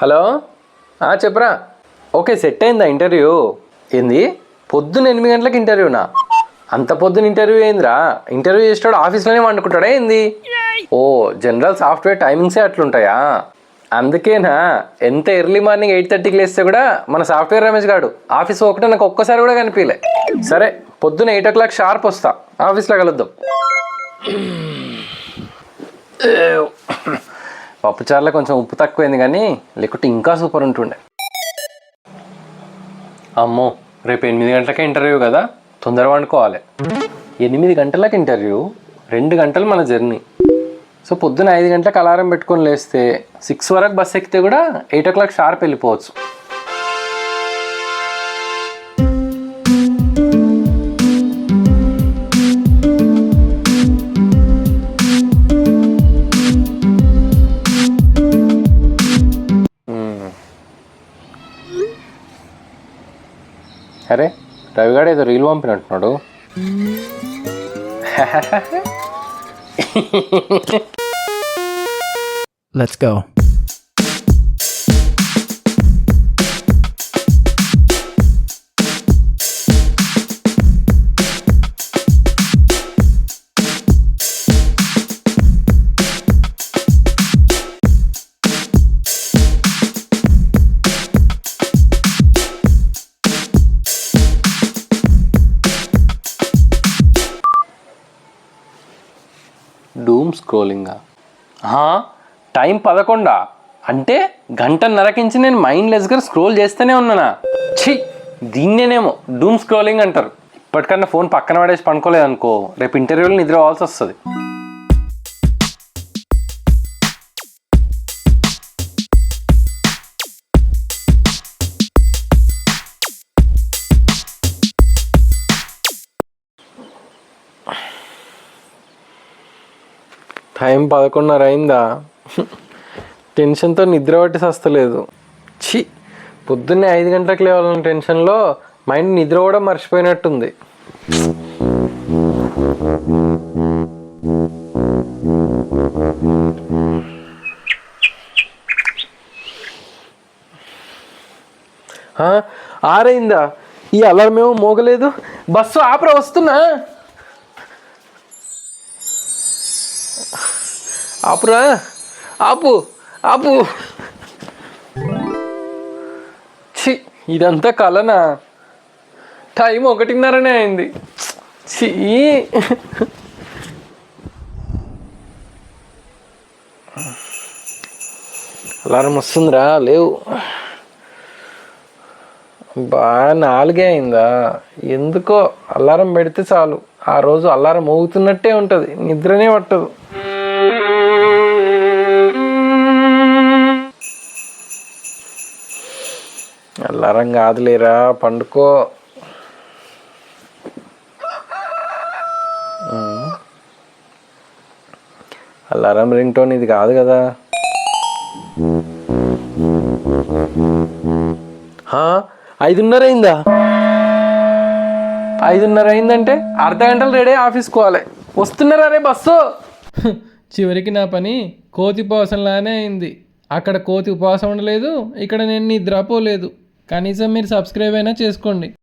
Hello? చెప్పరా. Okay set అయిందా interview? ఏంది? పొద్దున్న ఎనిమిది గంటలకు ఇంటర్వ్యూనా? అంత పొద్దున ఇంటర్వ్యూ ఏందిరా? ఇంటర్వ్యూ చేసేటోడు ఆఫీస్లోనే వండుకుంటాడా ఏంది? ఓ జనరల్ సాఫ్ట్వేర్ టైమింగ్సే అట్లుంటాయా? అందుకేనా ఎంత ఎర్లీ మార్నింగ్ ఎయిట్ థర్టీకి లేస్తే కూడా మన సాఫ్ట్వేర్ రమేష్ గాడు ఆఫీస్ ఒకటే నాకు ఒక్కసారి కూడా కనిపించలే సరే పొద్దున్న ఎయిట్ ఓ క్లాక్ షార్ప్ వస్తా. ఆఫీస్లో కలుద్దాం. పప్పుచారులో కొంచెం ఉప్పు తక్కువైంది కానీ లేకుంటే ఇంకా సూపర్ ఉంటుండే. అమ్మో రేపు ఎనిమిది గంటలకే ఇంటర్వ్యూ కదా తొందర వండుకోవాలి. ఎనిమిది గంటలకు ఇంటర్వ్యూ రెండు గంటలు మన జర్నీ. సో పొద్దున ఐదు గంటలకు అలారం పెట్టుకొని లేస్తే సిక్స్ వరకు బస్ ఎక్కితే కూడా ఎయిట్ ఓ క్లాక్ షార్ప్ వెళ్ళిపోవచ్చు. అరే రవిగాడు ఏదో రీల్ పంపినట్టున్నాడు Let's go. డూమ్ స్క్రోలింగా. టైం పదకొండా. అంటే గంటన్నరకించి నేను మైండ్లెస్గా స్క్రోల్ చేస్తూనే ఉన్నానా? ఛీ దీన్నేనేమో డూమ్ స్క్రోలింగ్ అంటారు. ఇప్పటికన్నా ఫోన్ పక్కన పడేసి పనుకోలేదు అనుకో రేపు ఇంటర్వ్యూలో నిద్ర పోవాల్సి వస్తుంది టైం పదకొండున్నర అయిందా టెన్షన్తో నిద్ర పట్టి సస్తలేదు ఛీ! పొద్దున్నే ఐదు గంటలకు లేవాలన్న టెన్షన్లో మైండ్ నిద్ర కూడా మర్చిపోయినట్టుంది. ఆరైందా? ఈ అలారం ఏమో మోగలేదు. బస్సు ఆపర వస్తున్నా? ఆపురా. ఆపు ఆపు. ఛీ ఇదంతా కలనా? టైం ఒకటిన్నరనే అయింది. ఛీ. అలారం వస్తుందిరా లేవు. బాగా నాలుగే అయిందా? ఎందుకో అలారం పెడితే చాలు. ఆ రోజు అలారం మోగుతున్నట్టే ఉంటుంది నిద్రనే పట్టదు. అలారం కాదులేరా పండుకో. అలారం రింగ్ టోన్ ఇది కాదు కదా. ఐదున్నర అయిందా ఐదున్నర అయిందంటే అర్ధ గంటలు రెడీ ఆఫీస్ పోవాలి. వస్తున్నారా రే బస్సు? చివరికి నా పని కోతి ఉపవాసంలానే అయింది. అక్కడ కోతి ఉపవాసం ఉండలేదు ఇక్కడ నేను నిద్రపోలేదు కనీసం మీరు సబ్స్క్రైబ్ అయినా చేసుకోండి.